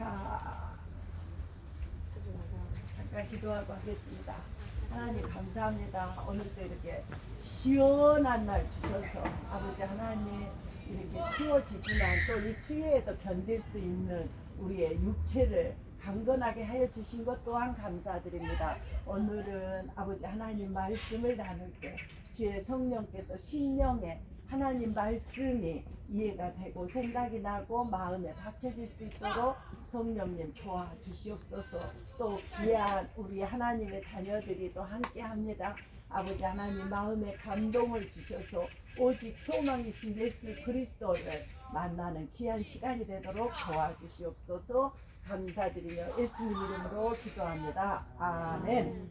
자, 잠깐 기도하고 하겠습니다. 하나님 감사합니다. 오늘도 이렇게 시원한 날 주셔서 아버지 하나님 이렇게 추워지지만 또 이 추위에도 견딜 수 있는 우리의 육체를 강건하게 하여 주신 것 또한 감사드립니다. 오늘은 아버지 하나님 말씀을 나눌 때 주의 성령께서 심령에 하나님 말씀이 이해가 되고 생각이 나고 마음에 박혀질 수 있도록 성령님 도와주시옵소서 또 귀한 우리 하나님의 자녀들이 또 함께 합니다. 아버지 하나님 마음에 감동을 주셔서 오직 소망이신 예수 그리스도를 만나는 귀한 시간이 되도록 도와주시옵소서 감사드리며 예수님 이름으로 기도합니다. 아멘.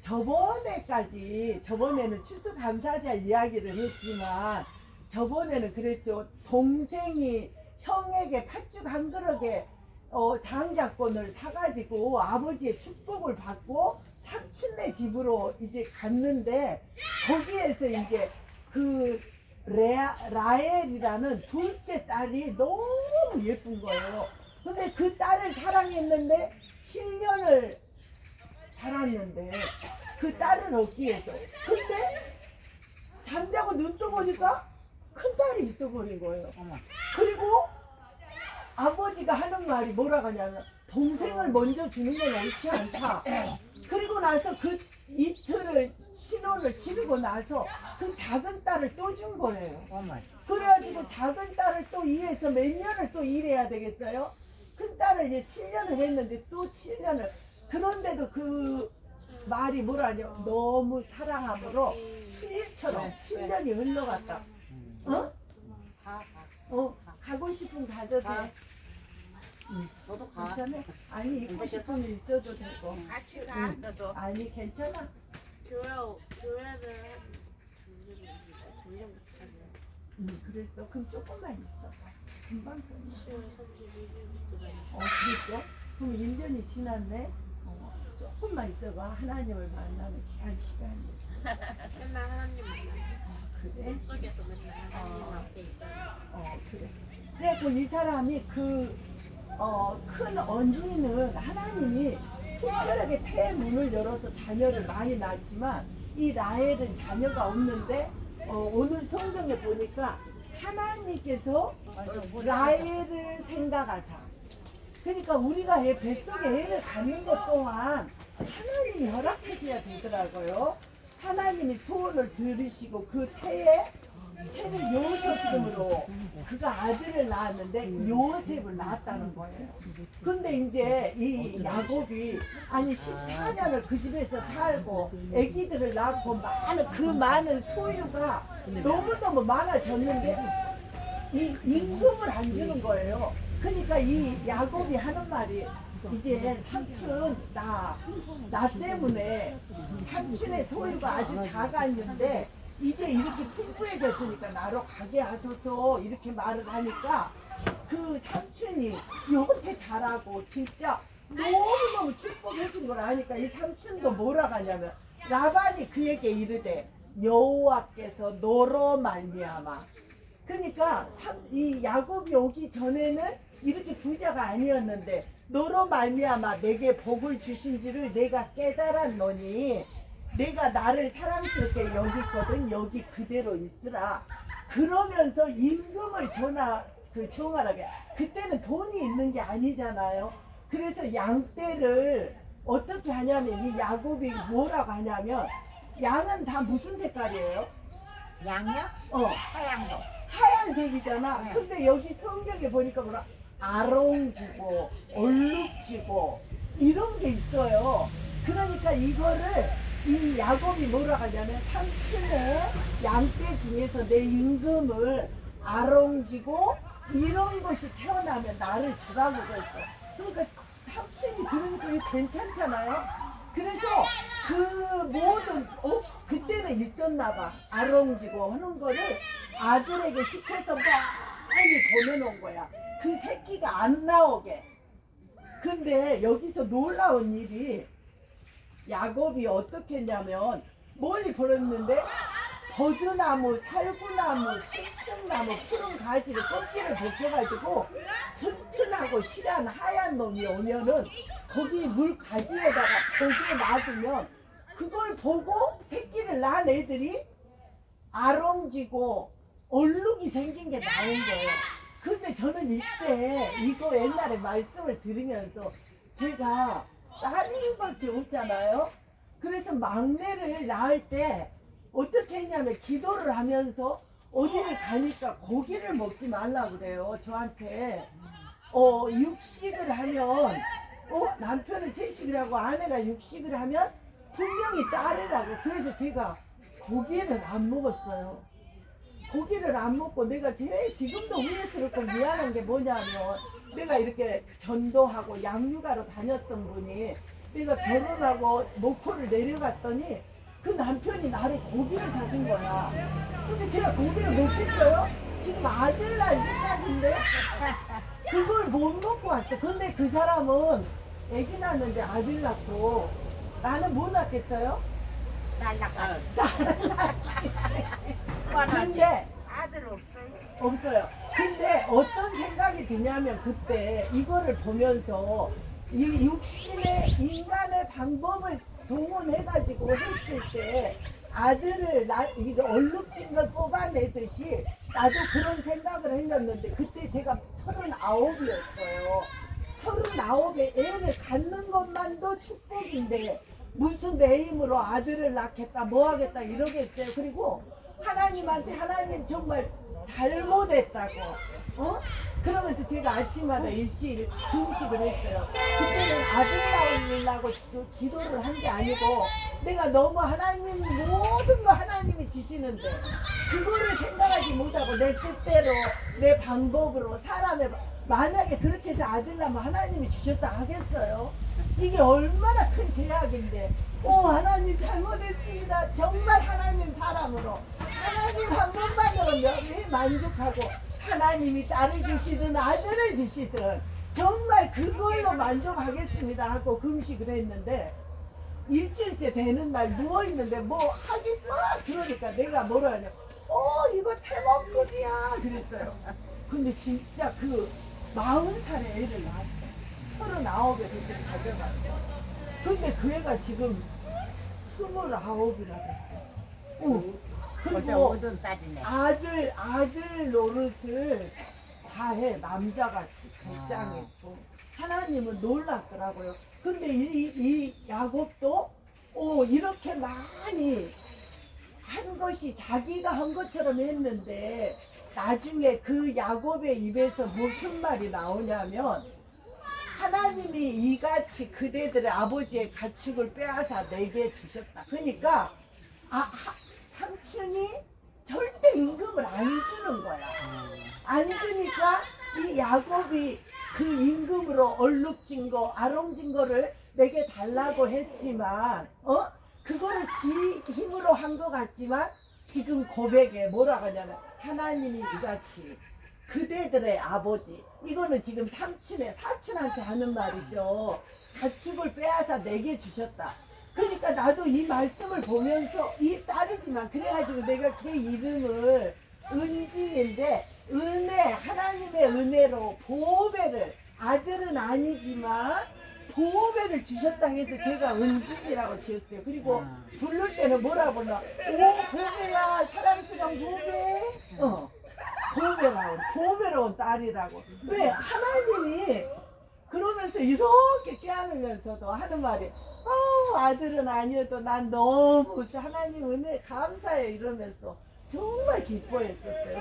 저번에까지 저번에는 추수감사절 이야기를 했지만 저번에는 그랬죠. 동생이 형에게 팥죽 한 그릇에 어, 장자권을 사가지고 아버지의 축복을 받고 삼촌네 집으로 이제 갔는데 거기에서 이제 그 레아, 라엘이라는 둘째 딸이 너무 예쁜 거예요. 근데 그 딸을 사랑했는데 7년을 살았는데 그 딸을 얻기 위해서 근데 잠자고 눈 떠보니까 큰 딸이 있어 버린 거예요. 어머. 그리고 아버지가 하는 말이 뭐라고 하냐면 동생을 먼저 주는 건 옳지 않다. 그리고 나서 그 이틀을 신혼을 치르고 나서 그 작은 딸을 또 준 거예요. 그래가지고 작은 딸을 또 이해해서 몇 년을 또 일해야 되겠어요? 큰 딸을 이제 7년을 했는데 또 7년을 그런데도 그 말이 뭐라냐 너무 사랑함으로 수일처럼 7년이 흘러갔다. 음. 어? 어 가고 싶으면 가도 돼. 가. 응. 너도 가. 괜찮아? 아니 있고 싶으면 있어도 되고. 같이 가, 응. 너도. 아니 괜찮아. 교회 한. 작년부터 갔네요. 응 그랬어. 그럼 조금만 있어. 금방 끝나. 10월 31일부터 어 그랬어? 그럼 1년이 지났네? 어, 조금만 있어봐 하나님을 만나는 귀한 시간이었어 맨날 하나님 만나요. 아 그래? 꿈속에서 맨날 하나님 어. 앞에 있어요. 어 그래 그래갖고 이 사람이 그 어, 큰 언니는 하나님이 특별하게 태문을 열어서 자녀를 많이 낳지만 이 라헬은 자녀가 없는데 어, 오늘 성경에 보니까 하나님께서 맞아. 라헬을 생각하자. 그러니까 우리가 얘 뱃속에 애를 갖는 것 또한 하나님이 허락하셔야 되더라고요. 하나님이 소원을 들으시고 그 태에 태를 요셉으로 그가 아들을 낳았는데 요셉을 낳았다는 거예요. 근데 이제 이 야곱이 아니 14년을 그 집에서 살고 아기들을 낳고 많은 그 많은 소유가 너무너무 많아졌는데 이 임금을 안 주는 거예요. 그러니까 이 야곱이 하는 말이 이제 삼촌 나, 나 때문에 삼촌의 소유가 아주 작았는데 이제 이렇게 풍부해졌으니까 나로 가게 하소서 이렇게 말을 하니까 그 삼촌이 요렇게 잘하고 진짜 너무너무 축복해 준 걸 아니까 이 삼촌도 뭐라 하냐면 라반이 그에게 이르되 여호와께서 너로 말미암아. 그러니까 삼- 이 야곱이 오기 전에는 이렇게 부자가 아니었는데 너로 말미암아 내게 복을 주신지를 내가 깨달았노니 내가 나를 사랑스럽게 여기거든 여기 그대로 있으라 그러면서 임금을 전하 그 정하라게 그때는 돈이 있는 게 아니잖아요 그래서 양떼를 어떻게 하냐면 이 야곱이 뭐라고 하냐면 양은 다 무슨 색깔이에요? 양이요? 어 하양도. 하얀색이잖아. 네. 근데 여기 성경에 보니까 뭐라 아롱지고 얼룩지고 이런 게 있어요. 그러니까 이거를 이 야곱이 뭐라 하냐면 삼촌의 양떼 중에서 내 임금을 아롱지고 이런 것이 태어나면 나를 주라고 그랬어. 그러니까 삼촌이 들으니까 이거 괜찮잖아요. 그래서 그 모든 혹시 그때는 있었나 봐. 아롱지고 하는 거를 아들에게 시켜서 빨리 보내놓은 거야. 그 새끼가 안 나오게. 근데 여기서 놀라운 일이 야곱이 어떻게 했냐면 멀리 보냈는데 버드나무, 살구나무, 신청나무, 푸른 가지를 껍질을 벗겨가지고 튼튼하고 실한 하얀 놈이 오면은 거기 물 가지에다가 거기에 놔두면 그걸 보고 새끼를 낳은 애들이 아롱지고 얼룩이 생긴 게 나온 거예요. 근데 저는 이때 이거 옛날에 말씀을 들으면서 제가 딸이밖에 없잖아요. 그래서 막내를 낳을 때 어떻게 했냐면 기도를 하면서 어디를 가니까 고기를 먹지 말라 그래요. 저한테 어 육식을 하면 어 남편은 채식을 하고 아내가 육식을 하면 분명히 딸이라고 그래서 제가 고기를 안 먹었어요. 고기를 안 먹고 내가 제일 지금도 후회스럽고 미안한 게 뭐냐면 내가 이렇게 전도하고 양육하러 다녔던 분이 내가 결혼하고 목포를 내려갔더니 그 남편이 나를 고기를 사준 거야. 근데 제가 고기를 먹겠어요? 지금 아들 날 생각인데 그걸 못 먹고 왔어. 근데 그 사람은 아기 낳는데 아들 낳고 나는 뭐 낳겠어요? 날라가. 근데 아들 없어요? 없어요. 근데 어떤 생각이 드냐면 그때 이거를 보면서 이 육신의 인간의 방법을 동원해가지고 했을 때 아들을 나 이거 얼룩진 걸 뽑아내듯이 나도 그런 생각을 했었는데 그때 제가 서른아홉이었어요. 서른아홉에 애를 갖는 것만도 축복인데 무슨 내 힘으로 아들을 낳겠다 뭐 하겠다 이러겠어요. 그리고 하나님한테 하나님 정말 잘못했다고 어? 그러면서 제가 아침마다 일주일 금식을 했어요. 그때는 아들 또 기도를 한 게 아니고 내가 너무 하나님 모든 거 하나님이 주시는데 그거를 생각하지 못하고 내 뜻대로 내 방법으로 사람의 만약에 그렇게 해서 아들 낳으면 하나님이 주셨다 하겠어요? 이게 얼마나 큰 죄악인데. 오 하나님 잘못했습니다. 정말 하나님 사람으로. 하나님 한 번만으로 명예 만족하고 하나님이 딸을 주시든 아들을 주시든 정말 그걸로 만족하겠습니다 하고 금식을 했는데 일주일째 되는 날 누워있는데 뭐 하기 막 그러니까 내가 뭐라 하냐. 어 이거 태먹급이야. 그랬어요. 근데 진짜 그 마흔 살에 애를 낳았어 서른아홉에 그때 가져갔어 근데 그 애가 지금 스물아홉이라 그랬어 응. 어제 그리고 오던 딸이네. 아들 아들 노릇을 다 해 남자같이 결장했고 하나님은 놀랐더라고요. 근데 이, 이, 이 야곱도 오 이렇게 많이 한 것이 자기가 한 것처럼 했는데 나중에 그 야곱의 입에서 무슨 말이 나오냐면 하나님이 이같이 그대들의 아버지의 가축을 빼앗아 내게 주셨다. 그러니까 아, 하- 삼촌이 절대 임금을 안 주는 거야. 안 주니까 이 야곱이 그 임금으로 얼룩진 거, 아롱진 거를 내게 달라고 했지만, 어? 그거를 지 힘으로 한 것 같지만, 지금 고백에 뭐라고 하냐면, 하나님이 이같이 그대들의 아버지, 이거는 지금 삼촌의 사촌한테 하는 말이죠. 가축을 빼앗아 내게 주셨다. 그러니까 나도 이 말씀을 보면서 이 딸이지만 그래가지고 내가 걔 이름을 은진인데 은혜 하나님의 은혜로 보배를 아들은 아니지만 보배를 주셨다 해서 제가 은진이라고 지었어요. 그리고 아. 부를 때는 뭐라 불러? 오 보배야 사랑스러운 보배. 어 보배라고 보배로운 딸이라고. 왜 하나님이 그러면서 이렇게 깨안으면서도 하는 말이 어, 아들은 아니어도 난 너무 하나님 은혜 감사해 이러면서 정말 기뻐했었어요.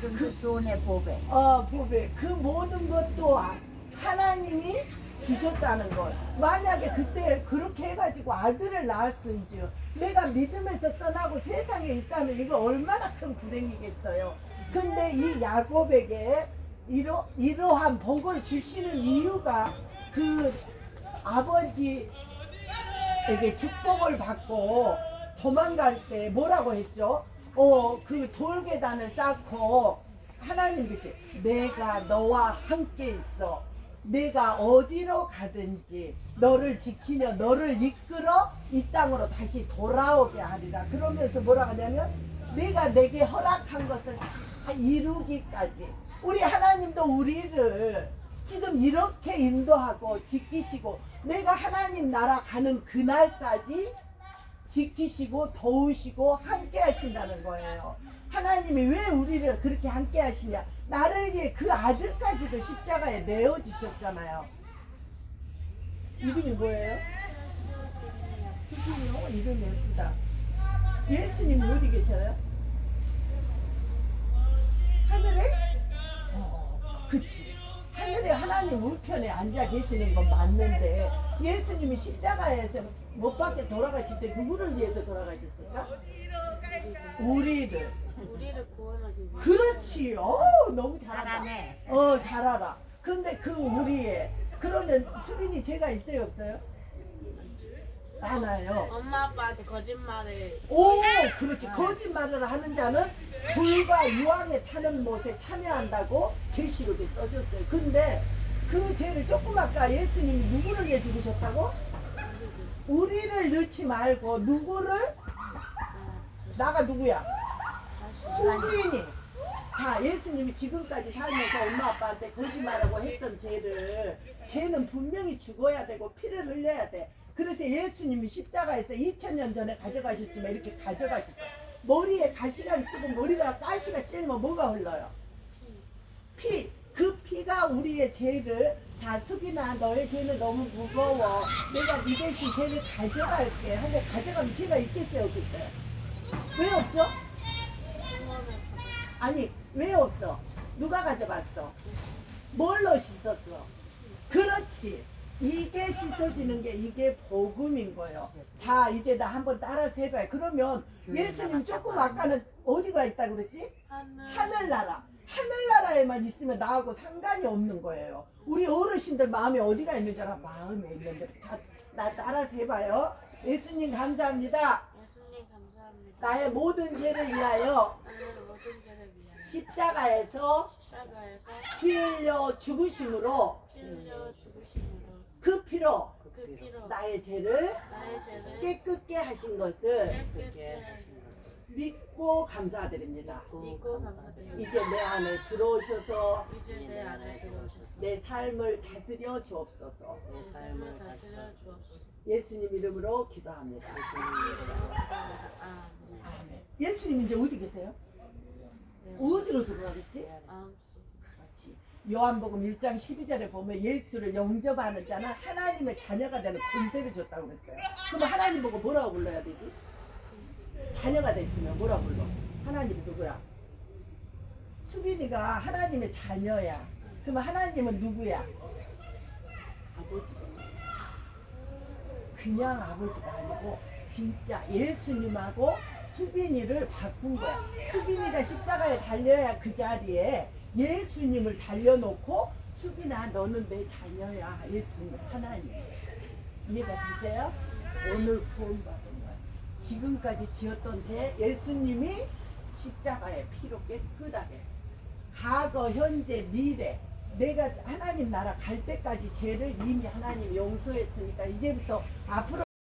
근데 좋은 애 보배. 어, 보배 그 모든 것도 아- 하나님이 주셨다는 것. 만약에 그때 그렇게 해가지고 아들을 낳았은지 내가 믿음에서 떠나고 세상에 있다면 이거 얼마나 큰 불행이겠어요. 근데 이 야곱에게 이러, 이러한 복을 주시는 이유가 그 아버지에게 축복을 받고 도망갈 때 뭐라고 했죠? 어, 그 돌계단을 쌓고 하나님 그치? 내가 너와 함께 있어. 내가 어디로 가든지 너를 지키며 너를 이끌어 이 땅으로 다시 돌아오게 하리라. 그러면서 뭐라 하냐면 내가 내게 허락한 것을 다 이루기까지 우리 하나님도 우리를 지금 이렇게 인도하고 지키시고 내가 하나님 나라 가는 그날까지 지키시고 도우시고 함께 하신다는 거예요. 하나님이 왜 우리를 그렇게 함께 하시냐? 나를 위해 그 아들까지도 십자가에 내어 주셨잖아요. 이름이 뭐예요? 수빈이요? 이름 예쁘다. 예수님 어디 계셔요? 하늘에? 어, 그치. 하늘에 하나님 우편에 앉아 계시는 건 맞는데 예수님이 십자가에서 못 밖에 돌아가실 때 누구를 위해서 돌아가셨을까? 우리를. 우리를 구원하기 위해. 그렇지. 어, 너무 잘한다. 잘하네. 어, 잘 알아. 근데 그 우리의 그러면 수빈이 죄가 있어요, 없어요? 많아요. 엄마 아빠한테 거짓말을 오, 그렇지. 거짓말을 하는 자는 불과 유황에 타는 못에 참여한다고 계시록에 써줬어요. 근데 그 죄를 조금 아까 예수님이 누구를 위해 죽으셨다고? 우리를 넣지 말고 누구를? 아, 나가 누구야? 수빈이. 자, 예수님이 지금까지 살면서 엄마 아빠한테 거짓말하고 했던 죄를 죄는 분명히 죽어야 되고 피를 흘려야 돼. 그래서 예수님이 십자가에서 2000년 전에 가져가셨지만 이렇게 가져가셨어. 머리에 가시가 쓰고 머리가 가시가 찔면 뭐가 흘러요? 피. 그 피가 우리의 죄를 자 수빈아 너의 죄는 너무 무거워. 내가 네 대신 죄를 가져갈게 하고 가져가면 죄가 있겠어요 없겠어요? 왜 없죠? 아니 왜 없어? 누가 가져갔어? 뭘로 씻었어? 그렇지. 이게 씻어지는 게 이게 복음인 거예요. 자 이제 나 한번 따라서 해봐요. 그러면 예수님 조금 아까는 어디가 있다 그랬지? 하늘 하늘나라. 하늘나라에만 있으면 나하고 상관이 없는 거예요. 우리 어르신들 마음에 어디가 있는 줄 알아? 마음에 있는데. 자, 나 따라서 해봐요. 예수님 감사합니다. 예수님 감사합니다. 나의 모든 죄를 위하여 나의 모든 죄를 위하여 십자가에서 십자가에서 피 흘려 죽으심으로 피 흘려 죽으심으로 그 피로 그 피로 나의 죄를 나의 죄를 깨끗게 하신 것을 깨끗게 하신 것을 믿고 감사드립니다. 믿고 감사드립니다. 이제 내 안에 들어오셔서 이제 내 안에 들어오셔서 내 삶을 다스려 주옵소서. 내 삶을 다스려 주옵소서. 예수님 이름으로 기도합니다. 아멘. 아멘. 예수님 이제 어디 계세요? 네. 어디로 들어가겠지? 그렇지. 요한복음 1장 12절에 보면 예수를 영접하는 자는 하나님의 자녀가 되는 권세를 줬다고 그랬어요. 그럼 하나님 보고 뭐라고 불러야 되지? 자녀가 됐으면 뭐라고 불러? 하나님이 누구야? 수빈이가 하나님의 자녀야. 그러면 하나님은 누구야? 아버지가. 그냥 아버지가 아니고 진짜 예수님하고 수빈이를 바꾼 거야. 수빈이가 십자가에 달려야 그 자리에 예수님을 달려놓고 수빈아 너는 내 자녀야. 예수님 하나님. 이해가 되세요? 오늘 구원 받은 거야. 지금까지 지었던 죄 예수님이 십자가의 피로 깨끗하게 과거, 현재, 미래 내가 하나님 나라 갈 때까지 죄를 이미 하나님 용서했으니까 이제부터 앞으로